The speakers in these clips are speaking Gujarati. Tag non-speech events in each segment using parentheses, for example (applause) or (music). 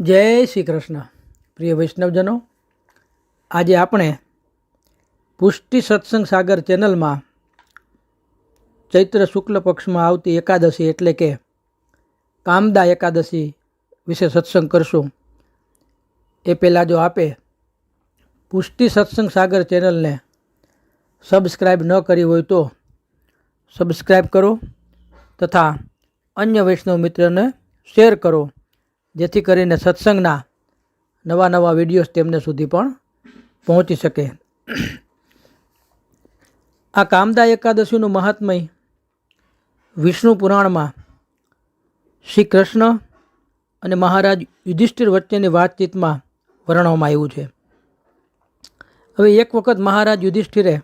જય શ્રી કૃષ્ણ. પ્રિય વૈષ્ણવજનો, આજે આપણે પુષ્ટિ સત્સંગ સાગર ચેનલમાં ચૈત્ર શુક્લ પક્ષમાં આવતી એકાદશી એટલે કે કામદા એકાદશી વિશે સત્સંગ કરશું. એ પહેલાં જો આપે પુષ્ટિ સત્સંગ સાગર ચેનલને સબસ્ક્રાઈબ ન કરી હોય તો સબસ્ક્રાઈબ કરો તથા અન્ય વૈષ્ણવ મિત્રને શેર કરો. જેથી કરીને સત્સંગના નવા નવા વિડીયોઝ તેમને સુધી પણ પહોંચી શકે. આ કામદા એકાદશીનું મહાત્મય વિષ્ણુ પુરાણમાં શ્રી કૃષ્ણ અને મહારાજ યુધિષ્ઠિર વચ્ચેની વાતચીતમાં વર્ણવવામાં આવ્યું છે. હવે એક વખત મહારાજ યુધિષ્ઠિરે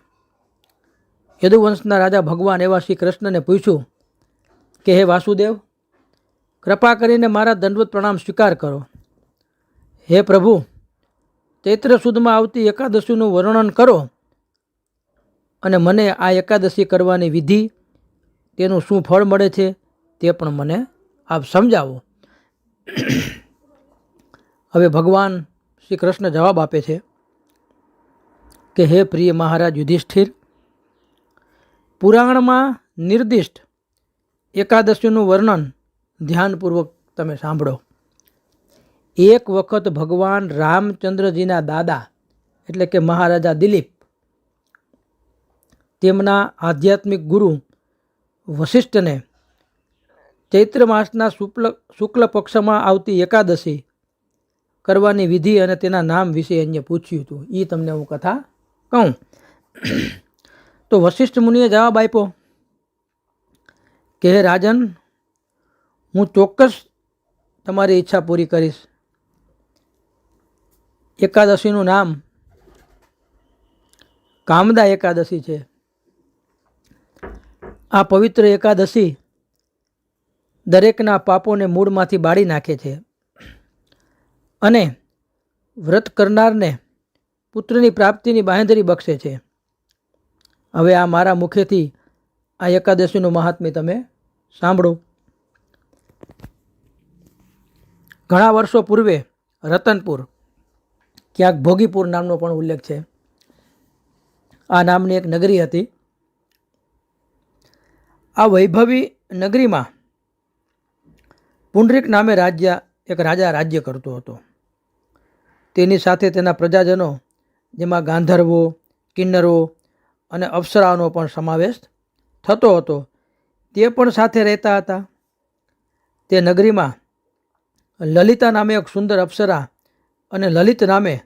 યદુવંશના રાજા ભગવાન એવા શ્રી કૃષ્ણને પૂછ્યું કે, હે વાસુદેવ કૃપા કરીને મારા દંડવત પ્રણામ સ્વીકાર કરો. હે પ્રભુ, ચૈત્ર સુદમાં આવતી એકાદશીનું વર્ણન કરો અને મને આ એકાદશી કરવાની વિધિ, તેનું શું ફળ મળે છે તે પણ મને આપ સમજાવો. હવે ભગવાન શ્રી કૃષ્ણ જવાબ આપે છે કે હે પ્રિય મહારાજ યુધિષ્ઠિર, પુરાણમાં નિર્દિષ્ટ એકાદશીનું વર્ણન ધ્યાનપૂર્વક તમે સાંભળો. એક વખત ભગવાન રામચંદ્રજીના દાદા, એટલે કે મહારાજા દિલીપ, તેમના આધ્યાત્મિક ગુરુ વશિષ્ઠને ચૈત્ર માસના શુક્લ શુક્લ પક્ષમાં આવતી એકાદશી કરવાની વિધિ અને તેના નામ વિશે અન્ય પૂછ્યું હતું. એ તમને હું કથા કહું. તો વશિષ્ઠ મુનિએ જવાબ આપ્યો કે રાજન હું ચોક્કસ તમારી ઈચ્છા પૂરી કરીશ. એકાદશીનું નામ કામદા એકાદશી છે. આ પવિત્ર એકાદશી દરેકના પાપોને મૂળમાંથી બાળી નાખે છે. અને વ્રત કરનારને પુત્રની પ્રાપ્તિની બાંહેધરી બક્ષે છે. હવે આ મારા મુખેથી આ એકાદશીનું મહાત્મ્ય તમે સાંભળો. ઘણા વર્ષો પૂર્વે રતનપુર, ક્યાંક ભોગીપુર નામનો પણ ઉલ્લેખ છે. આ નામની એક નગરી હતી. આ વૈભવી નગરીમાં પુંડરીક નામે રાજ્ય, એક રાજા રાજ્ય કરતો હતો. તેની સાથે તેના પ્રજાજનો, જેમાં ગાંધર્વો, કિન્નરો અને અપ્સરાઓનો પણ સમાવેશ થતો હતો. તે પણ સાથે રહેતા હતા. તે નગરીમાં લલિતા નામે એક સુંદર અપ્સરા અને લલિત નામે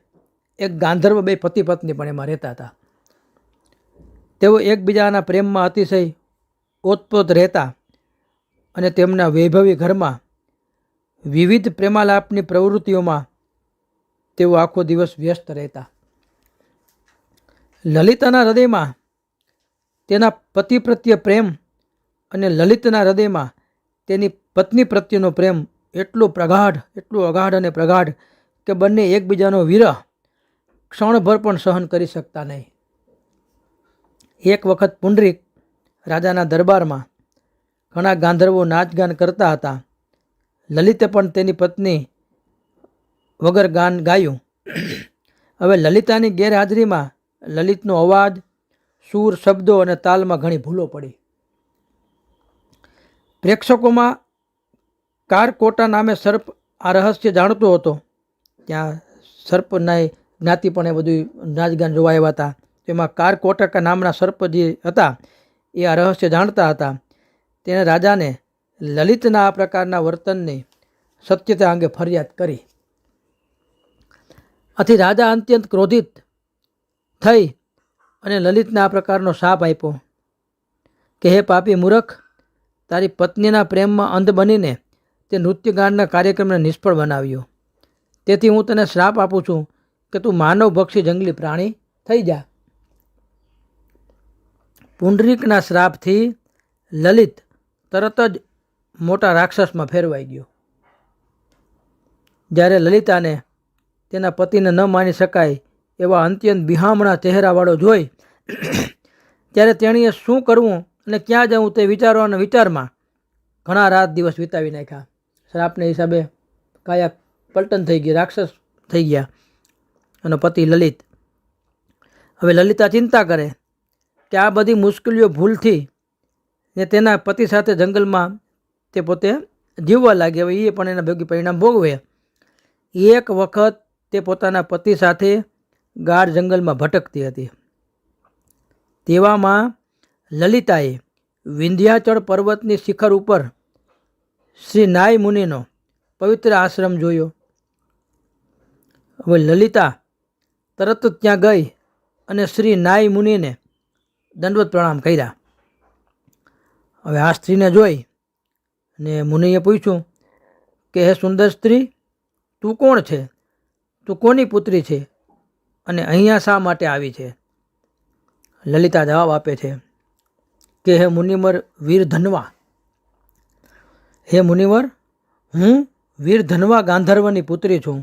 એક ગાંધર્વ બે પતિ પત્ની પણ એમાં રહેતા હતા. તેઓ એકબીજાના પ્રેમમાં અતિશય ઓતપોત રહેતા અને તેમના વૈભવી ઘરમાં વિવિધ પ્રેમાલાપની પ્રવૃત્તિઓમાં તેઓ આખો દિવસ વ્યસ્ત રહેતા. લલિતાના હૃદયમાં તેના પતિ પ્રત્યે પ્રેમ અને લલિતના હૃદયમાં તેની પત્ની પ્રત્યેનો પ્રેમ એટલો પ્રગાઢ, એટલું અગાઢ અને પ્રગાઢ કે બંને એકબીજાનો વિરહ ક્ષણભર પણ સહન કરી શકતા નહીં. એક વખત પુંડરીક રાજાના દરબારમાં ઘણા ગાંધર્વો નાચગાન કરતા હતા. લલિતે પણ તેની પત્ની વગર ગાન ગાયું. હવે લલિતાની ગેરહાજરીમાં લલિતનો અવાજ, સૂર, શબ્દો અને તાલમાં ઘણી ભૂલો પડી. પ્રેક્ષકોમાં કારકોટા નામે સર્પ આ રહસ્ય જાણતો હતો. ત્યાં સર્પના જ્ઞાતિ પણ એ બધું નાચગાન જોવા આવ્યા હતા. તેમાં કારકોટક નામના સર્પ જે હતા, એ આ રહસ્ય જાણતા હતા. તેણે રાજાને લલિતના આ પ્રકારના વર્તનની સત્યતા અંગે ફરિયાદ કરી. આથી રાજા અત્યંત ક્રોધિત થઈ અને લલિતને આ પ્રકારનો શાપ આપ્યો. કે હે પાપી મૂરખ, તારી પત્નીના પ્રેમમાં અંધ બનીને તે નૃત્યગાનના કાર્યક્રમને નિષ્ફળ બનાવ્યો. તેથી હું તને શ્રાપ આપું છું કે તું માનવ ભક્ષી જંગલી પ્રાણી થઈ જા. પુંડરીકના શ્રાપથી લલિત તરત જ મોટા રાક્ષસમાં ફેરવાઈ ગયો. જ્યારે લલિતાને તેના પતિને ન માની શકાય એવા અંત્યંત બિહામણા ચહેરાવાળો જોઈ, ત્યારે તેણીએ શું કરવું અને ક્યાં જવું તે વિચારવાના વિચારમાં ઘણા રાત દિવસ વિતાવી નાખ્યા. શ્રાપને હિસાબે કાયા પલટન થઈ ગઈ, રાક્ષસ થઈ ગયા અને પતિ લલિત. હવે લલિતા ચિંતા કરે કે આ બધી મુશ્કેલીઓ ભૂલથી ને તેના પતિ સાથે જંગલમાં તે પોતે જીવવા લાગે, હવે એ પણ એના ભેગી પરિણામ ભોગવે. એક વખત તે પોતાના પતિ સાથે ગાઢ જંગલમાં ભટકતી હતી. તેવામાં લલિતાએ વિંધ્યાચળ પર્વતની શિખર ઉપર શ્રી નાય મુનિનો પવિત્ર આશ્રમ જોયો. હવે લલિતા તરત જ ત્યાં ગઈ અને શ્રી નાય મુનિને દંડવત પ્રણામ કર્યા. હવે આ સ્ત્રીને જોઈ ને મુનિએ પૂછ્યું કે, હે સુંદર સ્ત્રી, તું કોણ છે? તું કોની પુત્રી છે? અને અહીંયા શા માટે આવી છે? લલિતા જવાબ આપે છે કે, હે મુનિમર વીર ધનવા હે મુનિવર, હું વીર ધનવા ગાંધર્વની પુત્રી છું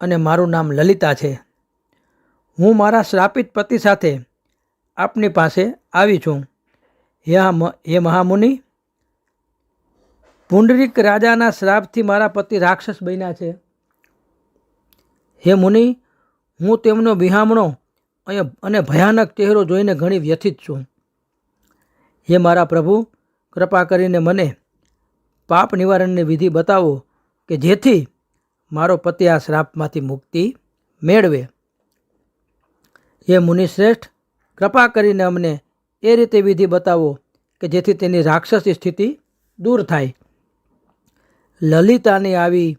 અને મારું નામ લલિતા છે. હું મારા શ્રાપિત પતિ સાથે આપની પાસે આવી છું. હે હે મહામુનિ, પુંડરીક રાજાના શ્રાપથી મારા પતિ રાક્ષસ બન્યા છે. હે મુનિ, હું તેમનો બિહામણો અને ભયાનક ચહેરો જોઈને ઘણી વ્યથિત છું. હે મારા પ્રભુ, કૃપા કરીને મને પાપ નિવારણની વિધિ બતાવો કે જેથી મારો પતિ આ શ્રાપમાંથી મુક્તિ મેળવે. હે મુનિશ્રેષ્ઠ, કૃપા કરીને અમને એ રીતે વિધિ બતાવો કે જેથી તેની રાક્ષસી સ્થિતિ દૂર થાય. લલિતાની આવી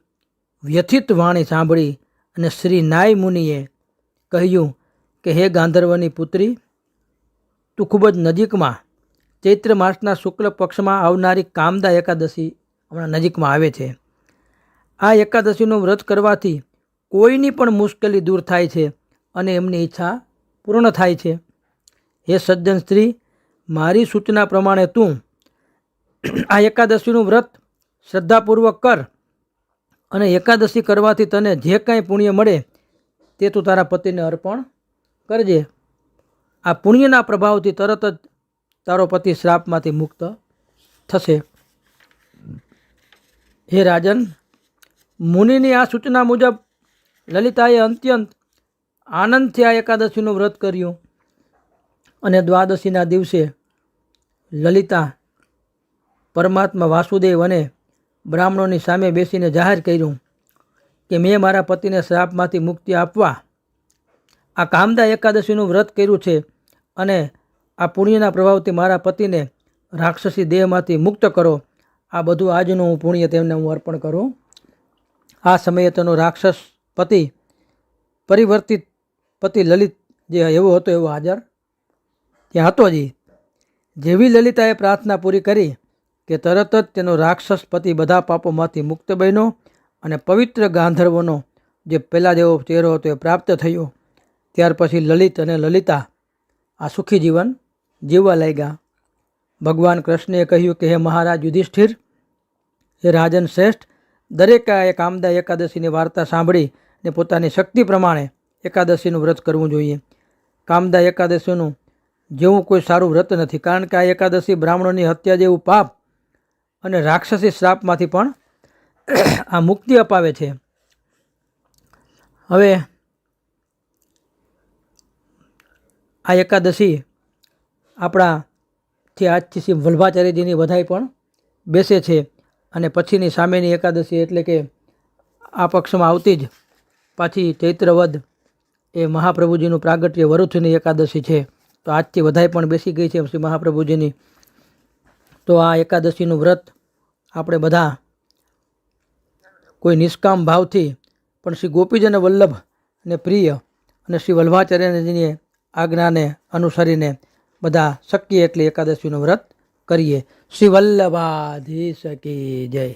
વ્યથિત વાણી સાંભળી અને શ્રી નાય મુનિએ કહ્યું કે, હે ગાંધર્વની પુત્રી, તું ખૂબ જ નજીકમાં ચૈત્ર માસના શુક્લ પક્ષમાં આવનારી કામદા એકાદશી હમણાં નજીકમાં આવે છે. આ એકાદશીનું વ્રત કરવાથી કોઈની પણ મુશ્કેલી દૂર થાય છે અને એમની ઈચ્છા પૂર્ણ થાય છે. હે સજ્જન સ્ત્રી, મારી સૂચના પ્રમાણે તું આ એકાદશીનું વ્રત શ્રદ્ધાપૂર્વક કર અને એકાદશી કરવાથી તને જે કાંઈ પુણ્ય મળે તે તું તારા પતિને અર્પણ કરજે. આ પુણ્યના પ્રભાવથી તરત જ તારો પતિ શ્રાપમાંથી મુક્ત થશે. હે રાજન, મુનિની આ સૂચના મુજબ લલિતાએ અત્યંત આનંદથી આ એકાદશીનું વ્રત કર્યું અને દ્વાદશીના દિવસે લલિતા પરમાત્મા વાસુદેવ અને બ્રાહ્મણોની સામે બેસીને જાહેર કર્યું કે મેં મારા પતિને શ્રાપમાંથી મુક્તિ આપવા આ કામદા એકાદશીનું વ્રત કર્યું છે અને આ પુણ્યના પ્રભાવથી મારા પતિને રાક્ષસી દેહમાંથી મુક્ત કરો. આ બધું આજનું હું પુણ્ય તેમને હું અર્પણ કરું. આ સમયે તેનો રાક્ષસ પતિ, પરિવર્તિત પતિ લલિત જે એવો હતો એવો હાજર ત્યાં હતો જ. જેવી લલિતાએ પ્રાર્થના પૂરી કરી કે તરત જ તેનો રાક્ષસ પતિ બધા પાપોમાંથી મુક્ત બન્યો અને પવિત્ર ગાંધર્વનો જે પહેલાં જેવો ચહેરો હતો એ પ્રાપ્ત થયો. ત્યાર પછી લલિત અને લલિતા આ સુખી જીવન જીવવા લાગ્યા. ભગવાન કૃષ્ણએ કહ્યું કે, હે મહારાજ યુધિષ્ઠિર, હે રાજન શ્રેષ્ઠ દરેકાએ કામદા એકાદશીની વાર્તા સાંભળી ને પોતાની શક્તિ પ્રમાણે એકાદશીનું વ્રત કરવું જોઈએ. કામદા એકાદશીનું જેવું કોઈ સારું વ્રત નથી, કારણ કે આ એકાદશી બ્રાહ્મણોની હત્યા જેવું પાપ અને રાક્ષસી શ્રાપમાંથી પણ (clears throat) આ મુક્તિ અપાવે છે. હવે આ એકાદશી આપણાથી આજથી શ્રી વલ્ભાચાર્યજીની વધાઈ પણ બેસે છે અને પછીની સામેની એકાદશી એટલે કે આ પક્ષમાં આવતી જ પાછી ચૈત્રવદ એ મહાપ્રભુજીનું પ્રાગટ્ય વરુથની એકાદશી છે. તો આજથી વધાઈ પણ બેસી ગઈ છે શ્રી મહાપ્રભુજીની. તો આ એકાદશીનું વ્રત આપણે બધા કોઈ નિષ્કામ ભાવથી પણ શ્રી ગોપીજન વલ્લભ ને પ્રિય અને શ્રી વલ્ભાચાર્યજીની આજ્ઞાને અનુસરીને બધા શક્ય એટલી એકાદશીનું વ્રત કરીએ. શ્રી વલ્લભાધીશ કે જય.